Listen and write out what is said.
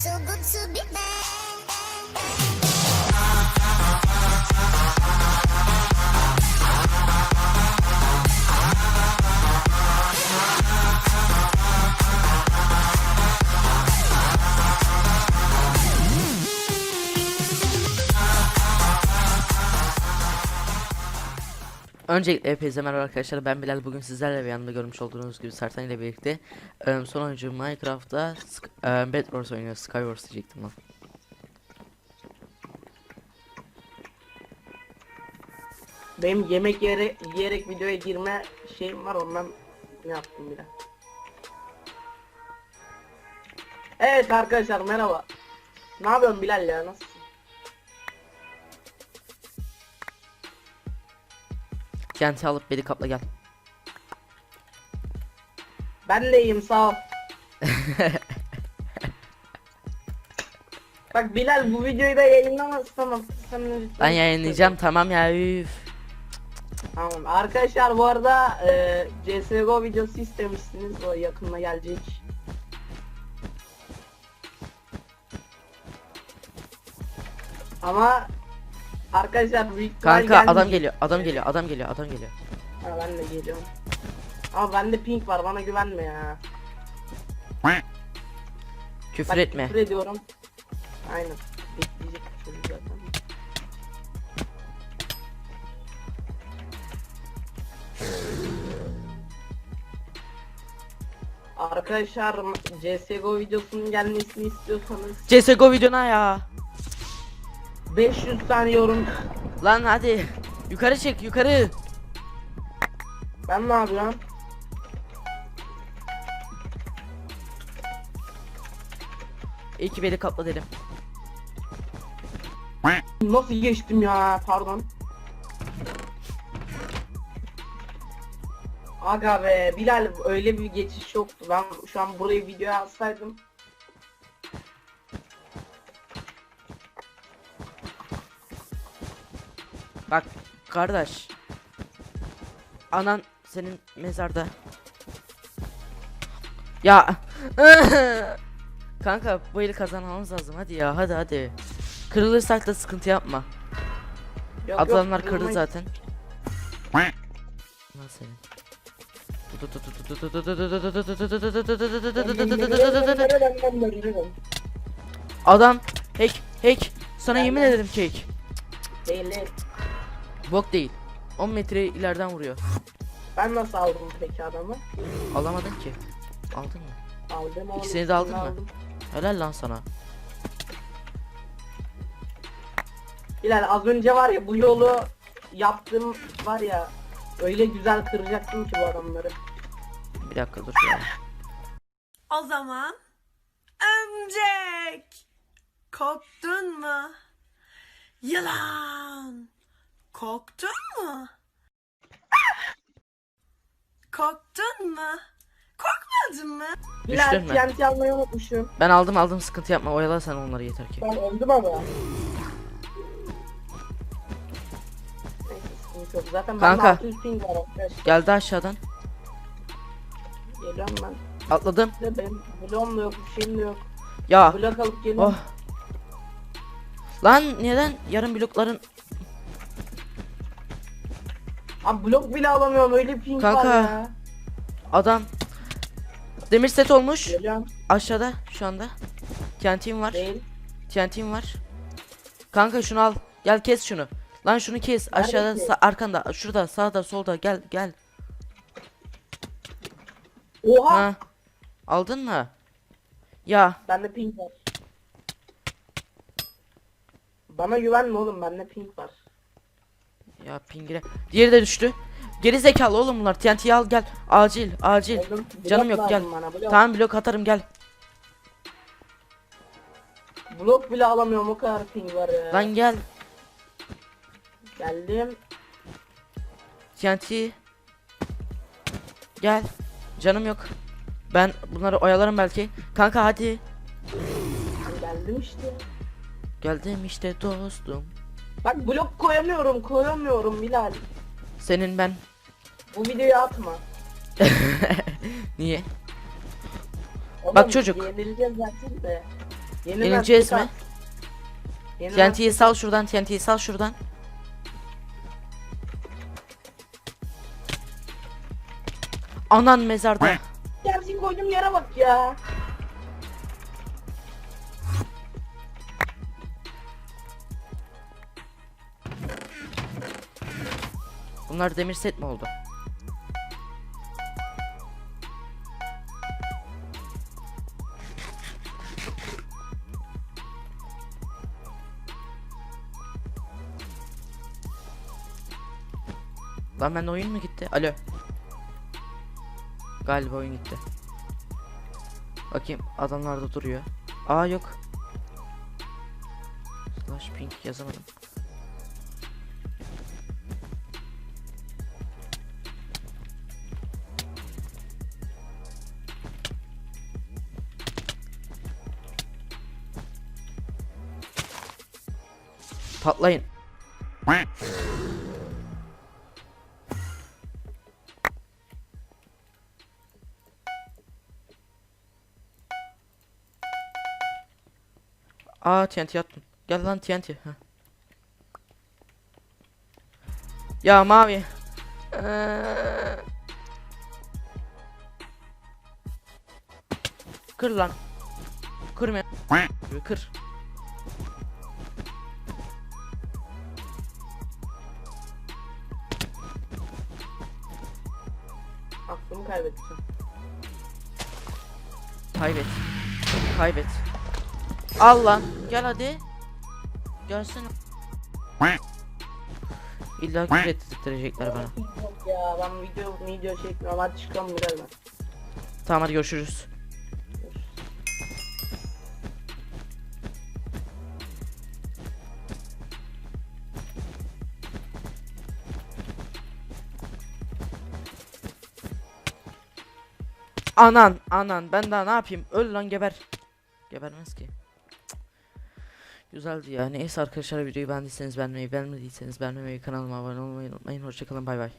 So good to be back. Öncelikle hepinize merhaba arkadaşlar ben Bilal bugün sizlerle ve yanımda görmüş olduğunuz gibi Sertan ile birlikte e, son oyuncu Minecraft'ta e, Bed Wars oynuyor Skywars diyecektim lan. Benim yemek yere, yiyerek videoya girme şeyim var ondan ne yaptım biraz. Evet arkadaşlar merhaba. Ne yapıyorsun Bilal ya nasılsın? TNT alıp beni kapla gel. Ben de iyiyim sağ ol. Bak Bilal bu videoyu da yayınlamazsan sen Ben yayınlayacağım tamam ya üf. Tamam arkadaşlar bu arada e, CSGO videosu istemişsiniz o yakında gelecek. Ama arkadaşlar büyük ihtimal Kanka adam gelmeyecek. geliyor adam geliyor adam geliyor adam geliyor. Ha, ben de geliyorum. Ama bende pink var bana güvenme ya. Küfür Bak, etme. Küfür ediyorum. Aynen. Bekleyecek çocuk zaten. Arkadaşlar CSGO videosunun gelmesini istiyorsanız CSGO videona ya. 500 tane yorum Lan hadi. Yukarı çek yukarı. ben ne yapıyorum? İyi ki beni kapla dedim. Nasıl geçtim ya pardon. Aga be Bilal öyle bir geçiş yoktu. Ben şu an burayı videoya alsaydım. Bak kardeş. Anan senin mezarda. Ya. Kanka bu eli kazanmamız lazım hadi ya hadi hadi. Kırılırsak da sıkıntı yapma. Yok, Adamlar yok, kırdı zaten. Lan senin. Adam hack hack sana yemin ederim ki hack. Değil. Bok değil. 10 metre ileriden vuruyor. Ben nasıl aldım peki adamı? Alamadın ki. Aldın mı? Aldım oğlum. İkisini de aldın mı? aldım. Helal lan sana. Bilal az önce var ya bu yolu yaptım var ya öyle güzel kıracaktım ki bu adamları. Bir dakika dur ya. O zaman ömcek. Korktun mu? Yılan. Korktun mu? Korktun mu? Korkmadın mı? Bilal Düştün mü? TNT almayı unutmuşum. Ben aldım aldım sıkıntı yapma oyala sen onları yeter ki. Ben öldüm ama. Neyse, sıkıntı yok. Zaten Kanka. bende 600 ping var arkadaş. Geldi aşağıdan. Geliyorum ben. Atladım. Ne benim bloğum da yok, bir şeyim de yok. Ya. Blok alıp geliyorum. Oh. Lan neden yarım blokların Abi blok bile alamıyorum öyle bir ping Kanka. var ya. adam demir set olmuş Geliyorum. aşağıda şu anda. TNT'm var. Değil. TNT'm var. Kanka şunu al. Gel kes şunu. Lan şunu kes. Aşağıda ki? sa- arkanda şurada sağda solda gel gel. Oha. Ha. Aldın mı? Ya Bende ping var. Bana güvenme oğlum bende ping var. Ya pingire. Diğeri de düştü. Geri zekalı oğlum bunlar. TNT'yi al gel. Acil acil. Oğlum, Canım yok gel. bana, blok. Tamam blok atarım gel. Blok bile alamıyorum o kadar ping var ya. Lan gel. Geldim. TNT. Gel. Canım yok. Ben bunları oyalarım belki. Kanka hadi. Geldim işte. Geldim işte dostum. Bak blok koyamıyorum koyamıyorum Bilal. Senin ben. Bu videoyu atma. Niye? Oğlum, Bak çocuk. Yenileceğiz zaten de. Yenileceğiz mi? Yeniden TNT'yi sal şuradan TNT'yi sal şuradan. Anan mezarda. Gelsin koydum yere bak ya. Bunlar demir set mi oldu? Lan ben oyun mu gitti? Alo. Galiba oyun gitti. Bakayım adamlar da duruyor. Aa yok. Slash pink yazamadım. Patlayın. Aa TNT attım. Gel lan TNT. Heh. Ya mavi. Ee... Kır lan. Kır. Kır. Kaybettim. Kaybet. Kaybet. Al lan. Gel hadi. Gelsene. İlla küfür ettirecekler bana. Ya ben video video çekmiyorum hadi çıkalım gidelim. Tamam hadi görüşürüz. Anan anan. Ben daha ne yapayım? Öl lan geber. Gebermez ki. Cık. Güzeldi ya. Neyse arkadaşlar videoyu beğendiyseniz beğenmeyi beğenmediyseniz beğenmemeyi kanalıma abone olmayı unutmayın. Hoşçakalın bay bay